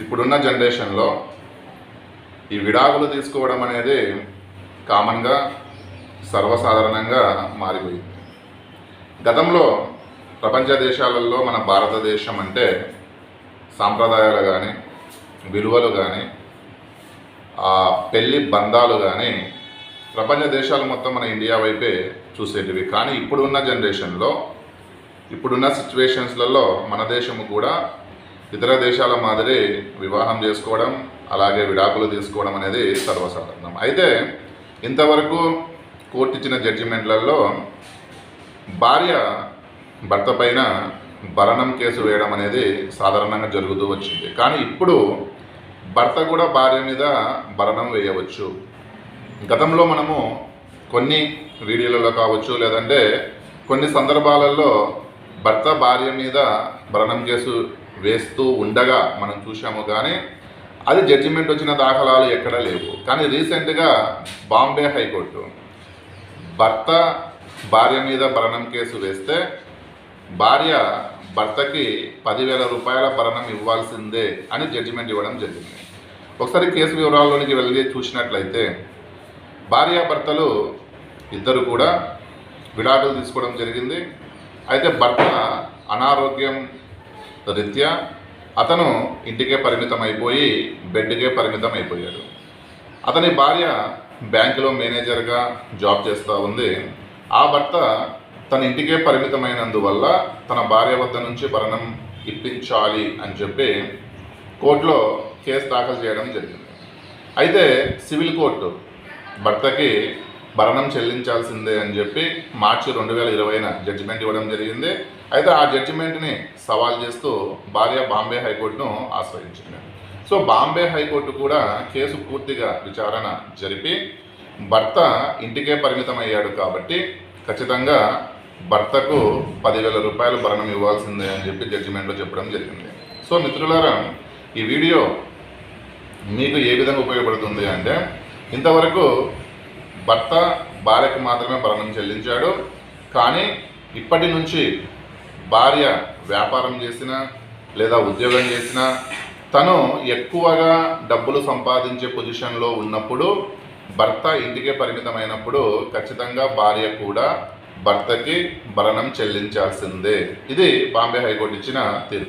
ఇప్పుడున్న జనరేషన్లో ఈ విడాకులు తీసుకోవడం అనేది కామన్గా సర్వసాధారణంగా మారిపోయింది. గతంలో ప్రపంచ దేశాలలో మన భారతదేశం అంటే సాంప్రదాయాలు కానీ విలువలు కానీ ఆ పెళ్ళి బంధాలు కానీ ప్రపంచ దేశాలు మొత్తం మన ఇండియా వైపే చూసేటివి. కానీ ఇప్పుడున్న జనరేషన్లో ఇప్పుడున్న సిచ్యువేషన్స్లలో మన దేశము కూడా ఇతర దేశాల మాదిరి వివాహం చేసుకోవడం అలాగే విడాకులు తీసుకోవడం అనేది సర్వసాధారణం అయితే ఇంతవరకు కోర్టు ఇచ్చిన జడ్జిమెంట్లలో భార్య భర్త పైన భరణం కేసు వేయడం అనేది సాధారణంగా జరుగుతూ వచ్చింది. కానీ ఇప్పుడు భర్త కూడా భార్య మీద భరణం వేయవచ్చు. గతంలో మనము కొన్ని వీడియోలలో కావచ్చు లేదంటే కొన్ని సందర్భాలలో భర్త భార్య మీద భరణం కేసు వేస్తూ ఉండగా మనం చూసాము కానీ అది జడ్జిమెంట్ వచ్చిన దాఖలాలు ఎక్కడా లేవు. కానీ రీసెంట్గా బాంబే హైకోర్టు భర్త భార్య మీద భరణం కేసు వేస్తే భార్య భర్తకి పదివేల రూపాయల భరణం ఇవ్వాల్సిందే అని జడ్జిమెంట్ ఇవ్వడం జరిగింది. ఒకసారి కేసు వివరాల్లోనికి వెళ్ళి చూసినట్లయితే భార్యాభర్తలు ఇద్దరు కూడా విడాకులు తీసుకోవడం జరిగింది. అయితే భర్త అనారోగ్యం రీత్యా అతను ఇంటికే పరిమితం అయిపోయి బెడ్కే పరిమితం అయిపోయాడు అతని భార్య బ్యాంకులో మేనేజర్గా జాబ్ చేస్తూ ఉంది. ఆ భర్త తన ఇంటికే పరిమితమైనందువల్ల తన భార్య వద్ద నుంచి భరణం ఇప్పించాలి అని చెప్పి కోర్టులో కేసు దాఖలు చేయడం జరిగింది. అయితే సివిల్ కోర్టు భర్తకి భరణం చెల్లించాల్సిందే అని చెప్పి మార్చి రెండు వేల ఇరవైన జడ్జిమెంట్ ఇవ్వడం జరిగింది. అయితే ఆ జడ్జిమెంట్ని సవాల్ చేస్తూ భార్య బాంబే హైకోర్టును ఆశ్రయించింది. సో బాంబే హైకోర్టు కూడా కేసు పూర్తిగా విచారణ జరిపి భర్త ఇంటికే పరిమితం అయ్యాడు కాబట్టి ఖచ్చితంగా భర్తకు పదివేల రూపాయలు భరణం ఇవ్వాల్సిందే అని చెప్పి జడ్జిమెంట్లో చెప్పడం జరిగింది. సో మిత్రులారా ఈ వీడియో మీకు ఏ విధంగా ఉపయోగపడుతుంది అంటే ఇంతవరకు భర్త భార్యకు మాత్రమే భరణం చెల్లించాడు. కానీ ఇప్పటి నుంచి భార్య వ్యాపారం చేసినా లేదా ఉద్యోగం చేసినా తను ఎక్కువగా డబ్బులు సంపాదించే పొజిషన్లో ఉన్నప్పుడు భర్త ఇంటికే పరిమితమైనప్పుడు ఖచ్చితంగా భార్య కూడా భర్తకి భరణం చెల్లించాల్సిందే. ఇది బాంబే హైకోర్టు ఇచ్చిన తీర్పు.